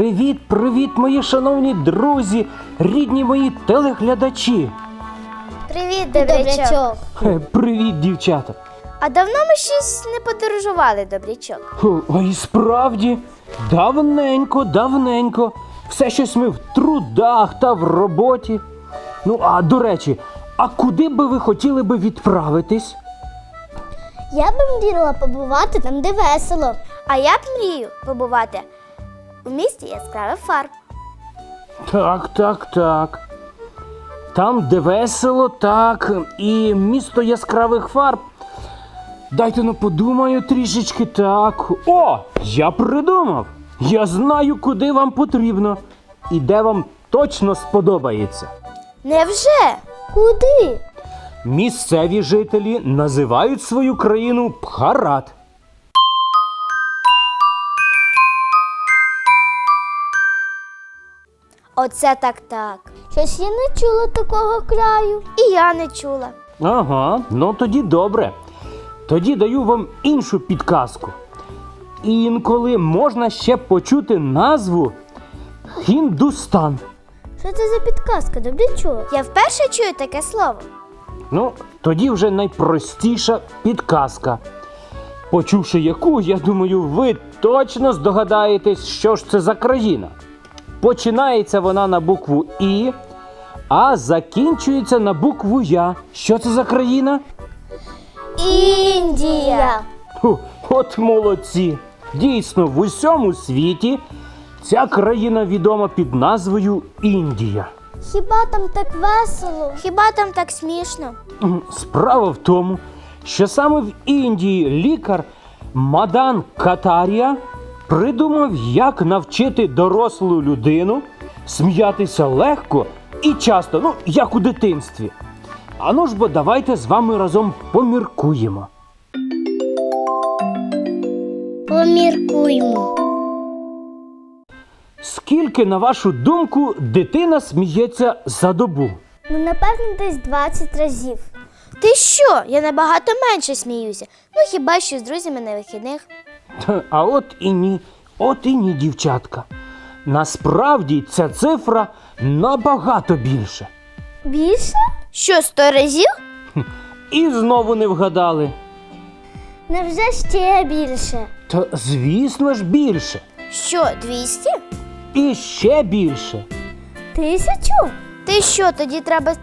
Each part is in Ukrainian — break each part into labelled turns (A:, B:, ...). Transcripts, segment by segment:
A: Привіт, привіт, мої шановні друзі, рідні мої телеглядачі.
B: Привіт, добрячок.
A: Хе, Привіт, дівчата.
B: А давно ми щось не подорожували, добрячок.
A: Хо, А і справді, давненько, давненько. Все щось ми в трудах та в роботі. Ну, а до речі, а куди би ви хотіли би відправитись?
B: Я б мріяла побувати там, де весело. А я б мрію побувати у місті яскравих фарб.
A: Так, так, так. Там, де весело, так, і місто яскравих фарб. Дайте ну подумаю трішечки так. О, я придумав! Я знаю, куди вам потрібно і де вам точно сподобається.
B: Невже? Куди?
A: Місцеві жителі називають свою країну Бхарат.
B: Оце так так. Щось я не чула такого краю. І я не чула.
A: Ага, ну тоді добре. Тоді даю вам іншу підказку. Інколи можна ще почути назву Хіндустан.
B: Що це за підказка, добрячок? Я вперше чую таке слово.
A: Ну, тоді вже найпростіша підказка. Почувши яку, я думаю, ви точно здогадаєтесь, що ж це за країна. Починається вона на букву І, а закінчується на букву Я. Що це за країна?
B: Індія.
A: Ху, от молодці! Дійсно, в усьому світі ця країна відома під назвою Індія.
B: Хіба там так весело? Хіба там так смішно?
A: Справа в тому, що саме в Індії лікар Мадан Катарія придумав, як навчити дорослу людину сміятися легко і часто, ну як у дитинстві. Ану ж бо давайте з вами разом поміркуємо.
B: Поміркуймо.
A: Скільки, на вашу думку, дитина сміється за добу?
B: Ну, напевно, десь 20 разів. Ти що? Я набагато менше сміюся. Ну хіба що з друзями на вихідних.
A: А от і ні, от і ні, дівчатка. Насправді ця цифра набагато більше.
B: Більше? Що, 100 разів?
A: І знову не вгадали.
B: Невже ще більше?
A: Та звісно ж більше.
B: Що, 200?
A: І ще більше.
B: Тисячу? Ти що, тоді треба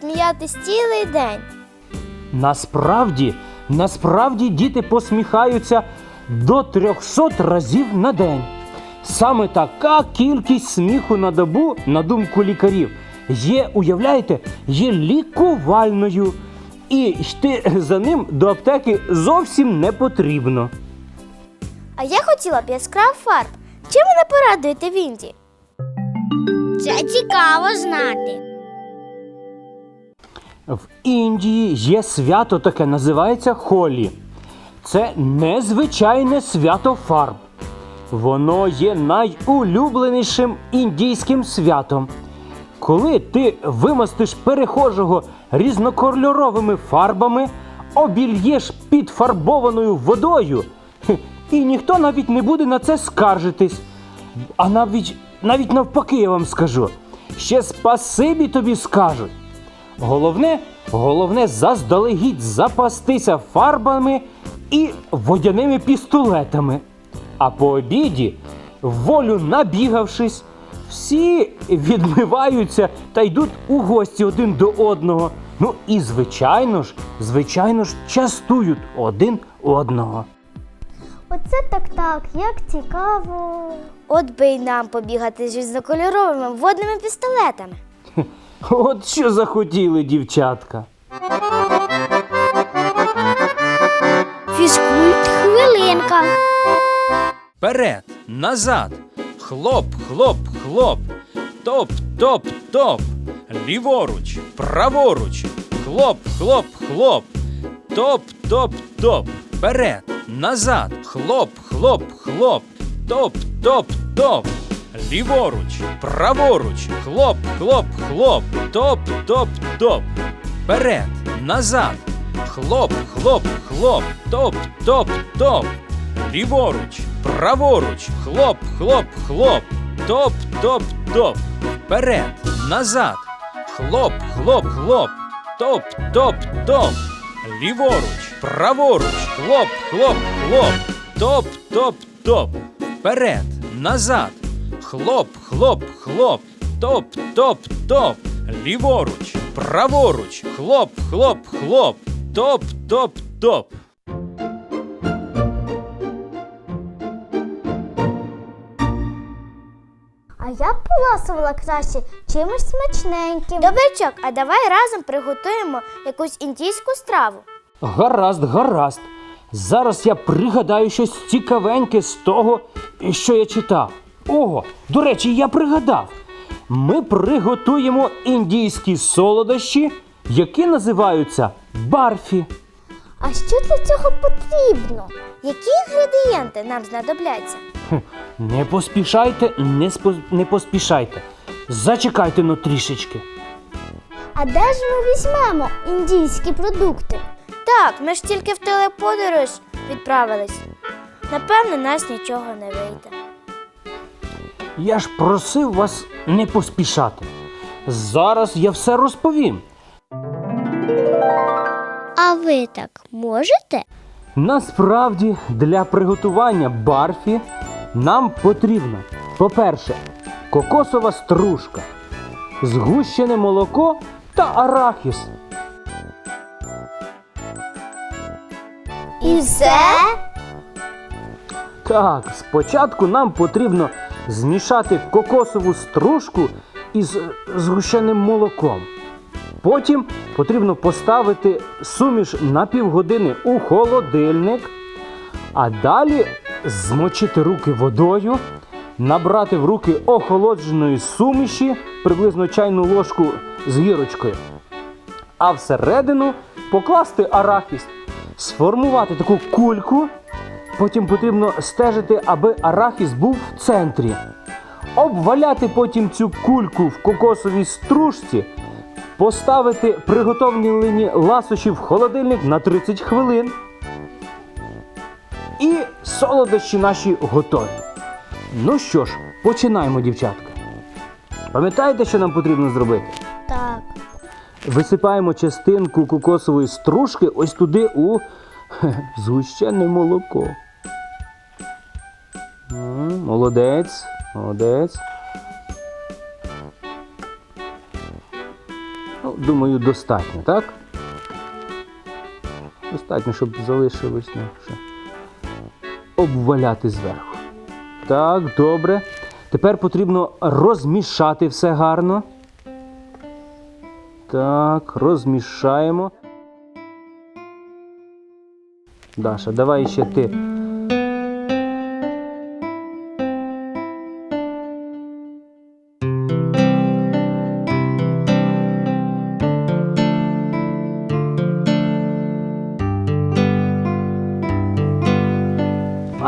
B: сміятись цілий день?
A: Насправді, насправді діти посміхаються до 300 разів на день. Саме така кількість сміху на добу, на думку лікарів, є, уявляєте, є лікувальною. І йти за ним до аптеки зовсім не потрібно.
B: А я хотіла б яскрав фарб. Чим мене порадуєте в Індії? Це цікаво знати.
A: В Індії є свято таке, називається Холі. Це незвичайне свято фарб. Воно є найулюбленішим індійським святом. Коли ти вимастиш перехожого різнокольоровими фарбами, обільєш підфарбованою водою, і ніхто навіть не буде на це скаржитись. А навіть, навіть навпаки, я вам скажу, ще спасибі тобі скажуть. Головне, головне заздалегідь запастися фарбами і водяними пістолетами. А по обіді, волю набігавшись, всі відмиваються та йдуть у гості один до одного. Ну і звичайно ж, звичайно ж, частують один одного.
B: Оце так так, як цікаво. От би й нам побігати з різнокольоровими водними пістолетами.
A: От що захотіли, дівчатка.
C: Вперед, назад. Хлоп, хлоп, хлоп. Топ, топ, топ. Ліворуч, праворуч, хлоп, хлоп, хлоп. Топ, топ, топ. Вперед, назад, хлоп, хлоп, хлоп. Топ, топ, топ. Ліворуч, праворуч, хлоп, хлоп, хлоп. Топ, топ, топ. Вперед, назад. Хлоп, хлоп, хлоп. Топ, топ, топ. Ліворуч, праворуч, хлоп, хлоп, хлоп. Топ, топ, топ. Вперед, назад. Хлоп, хлоп, хлоп. Топ, топ, топ. Ліворуч, праворуч, хлоп, хлоп, хлоп. Топ, топ, топ. Вперед, назад. Хлоп, хлоп, хлоп. Топ, топ, топ. Ліворуч, праворуч, хлоп, хлоп, хлоп. Топ, топ, топ.
B: Я б поласувала краще чимось смачненьким. Добрячок, а давай разом приготуємо якусь індійську страву.
A: Гаразд, гаразд. Зараз я пригадаю щось цікавеньке з того, що я читав. Ого, до речі, я пригадав. Ми приготуємо індійські солодощі, які називаються барфі.
B: А що для цього потрібно? Які інгредієнти нам знадобляться?
A: Не поспішайте, не, спо... не поспішайте. Зачекайте но трішечки.
B: А де ж ми візьмемо індійські продукти? Так, ми ж тільки в телеподорож відправились. Напевно, нас нічого не вийде.
A: Я ж просив вас не поспішати. Зараз я все розповім.
B: А ви так можете?
A: Насправді, для приготування барфі нам потрібно, по-перше, кокосова стружка, згущене молоко та арахіс.
B: І все?
A: Так, спочатку нам потрібно змішати кокосову стружку із е, згущеним молоком. Потім потрібно поставити суміш на півгодини у холодильник, а далі змочити руки водою, набрати в руки охолодженої суміші, приблизно чайну ложку з гірочкою, а всередину покласти арахіс, сформувати таку кульку. Потім потрібно стежити, аби арахіс був в центрі. Обваляти потім цю кульку в кокосовій стружці, поставити приготовлені ласощі в холодильник на 30 хвилин. Солодощі наші готові. Ну що ж, починаємо, дівчатка. Пам'ятаєте, що нам потрібно зробити?
B: Так.
A: Висипаємо частинку кокосової стружки ось туди у хе, згущене молоко. М, Молодець, молодець. Ну, думаю, достатньо, так? Достатньо, щоб залишилось ну, ще обваляти зверху. Так, добре. Тепер потрібно розмішати все гарно. Так, розмішаємо. Даша, давай ще ти.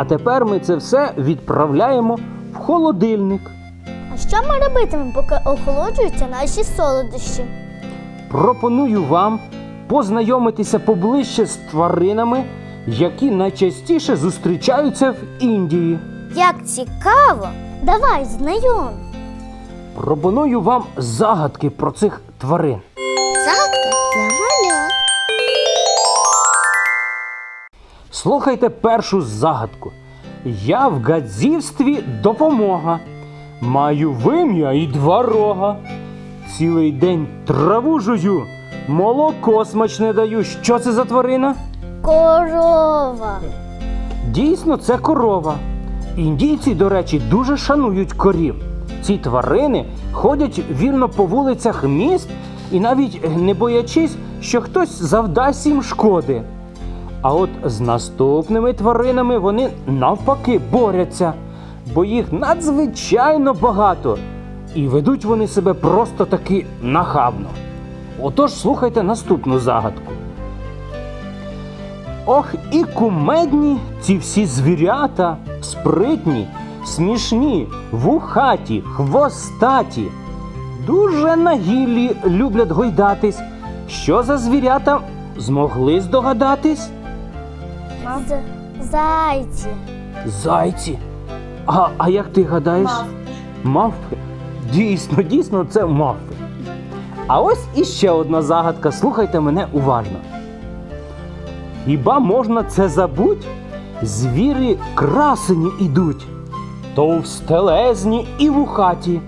A: А тепер ми це все відправляємо в холодильник.
B: А що ми робитимемо, поки охолоджуються наші солодощі?
A: Пропоную вам познайомитися поближче з тваринами, які найчастіше зустрічаються в Індії.
B: Як цікаво! Давай, знайом.
A: Пропоную вам загадки про цих тварин.
B: Загадка для малят.
A: Слухайте першу загадку. Я в гадзівстві допомога. Маю вим'я і два рога. Цілий день траву жую, молоко смачне даю. Що це за тварина?
B: Корова.
A: Дійсно, це корова. Індійці, до речі, дуже шанують корів. Ці тварини ходять вільно по вулицях міст і навіть не боячись, що хтось завдасть їм шкоди. А от з наступними тваринами вони навпаки борються, бо їх надзвичайно багато. І ведуть вони себе просто таки нахабно. Отож, слухайте наступну загадку. Ох, і кумедні ці всі звірята, спритні, смішні, вухаті, хвостаті. Дуже на гіллі люблять гойдатись. Що за звірята змогли здогадатись?
B: З- Зайці.
A: Зайці. А, а як ти гадаєш? Мавпи. Дійсно, дійсно, це мавпи. А ось іще одна загадка. Слухайте мене уважно. Хіба можна це забуть? Звірі красені ідуть, товстелезні і вухаті,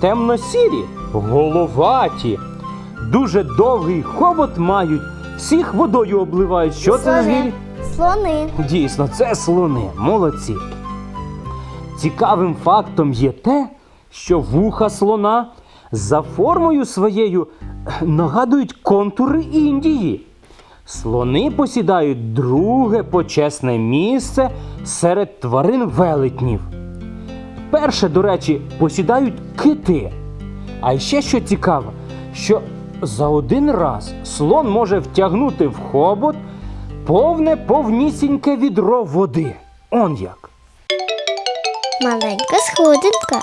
A: темно-сірі, головаті, дуже довгий хобот мають, всіх водою обливають. Що це за
B: Слони. Слони.
A: Дійсно, це слони, молодці. Цікавим фактом є те, що вуха слона за формою своєю е, нагадують контури Індії. Слони посідають друге почесне місце серед тварин велетнів. Перше, до речі, посідають кити. А ще що цікаво, що за один раз слон може втягнути в хобот повне повнісіньке відро води. Он як.
B: Маленька сходинка.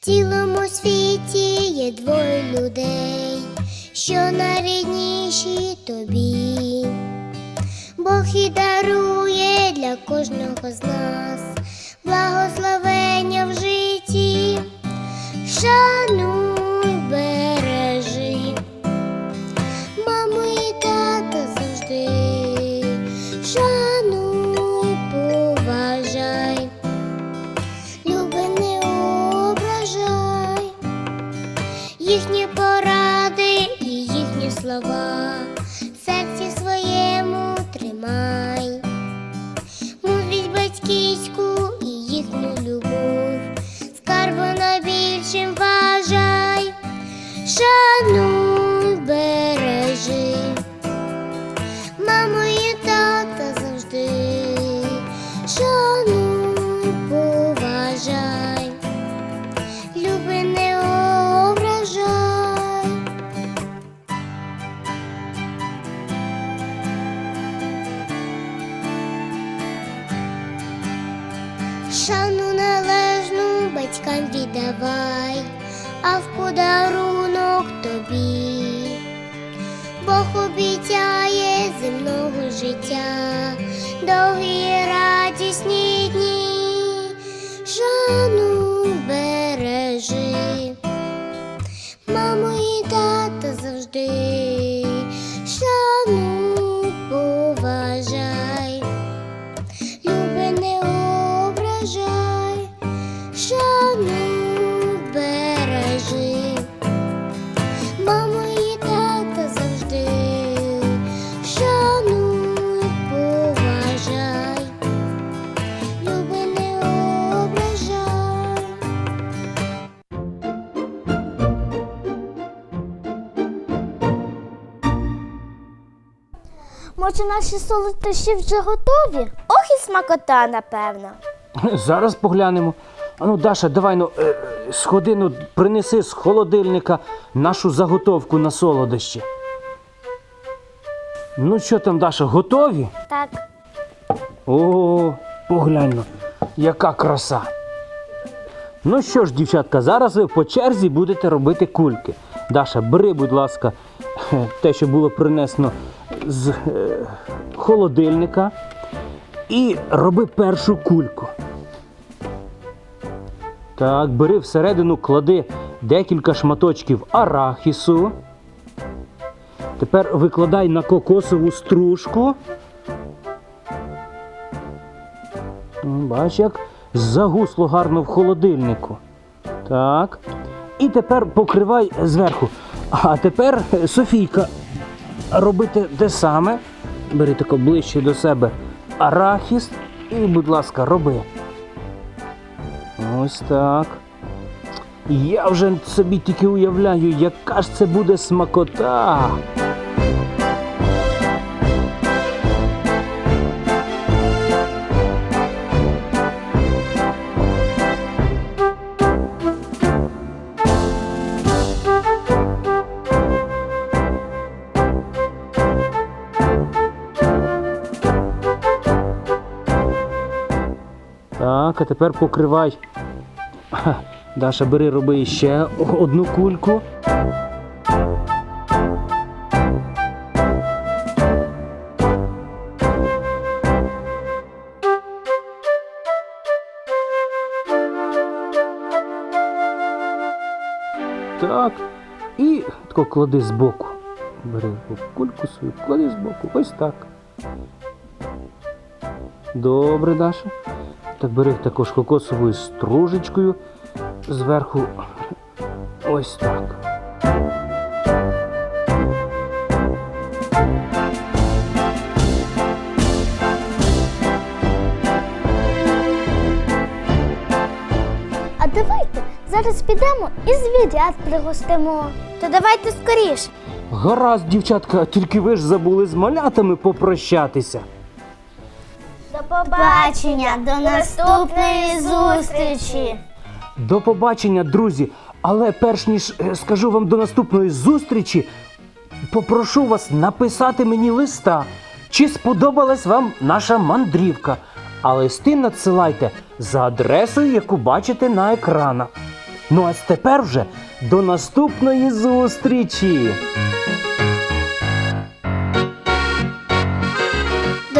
D: Цілому світі є двоє людей, що найрідніші тобі. Бог і дарує для кожного з нас благословення в житті. Шануй, бережи, маму і тата завжди. Шануй, поважай. Люби, не ображай їхні поради і їхні слова Шану належну батькам віддавай, а в подарунок тобі. Бог обіцяє земного життя, довгі радісні дні, шану бережи, маму і тата завжди,
B: Може, наші солодощі вже готові? Ох і смакота, напевно.
A: Зараз поглянемо. Ану, Даша, давай ну, е, сходи, ну, принеси з холодильника нашу заготовку на солодощі. Ну що там, Даша, готові?
B: Так.
A: О, поглянь, ну, яка краса. Ну що ж, дівчатка, зараз ви по черзі будете робити кульки. Даша, бери, будь ласка, те, що було принесено з е, холодильника, і роби першу кульку. Так, бери всередину, клади декілька шматочків арахісу. Тепер викладай на кокосову стружку. Бач, як загусло гарно в холодильнику. Так. І тепер покривай зверху. А тепер, е, Софійка, робити те саме. Бери тако ближче до себе арахіс і, будь ласка, роби. Ось так. Я вже собі тільки уявляю, яка ж це буде смакота. Так, а тепер покривай. Даша, бери, роби ще одну кульку. Так. І тако клади збоку. Бери кульку свою, клади збоку. Ось так. Добре, Даша. Так бери також кокосовою стружечкою зверху. Ось так.
B: А давайте зараз підемо і звірят пригостимо. То давайте скоріше.
A: Гаразд, дівчатка, тільки ви ж забули з малятами попрощатися.
B: Побачення, до наступної зустрічі.
A: До побачення, друзі. Але перш ніж е, скажу вам до наступної зустрічі, попрошу вас написати мені листа, чи сподобалась вам наша мандрівка. А листи надсилайте за адресою, яку бачите на екранах. Ну а тепер вже до наступної зустрічі!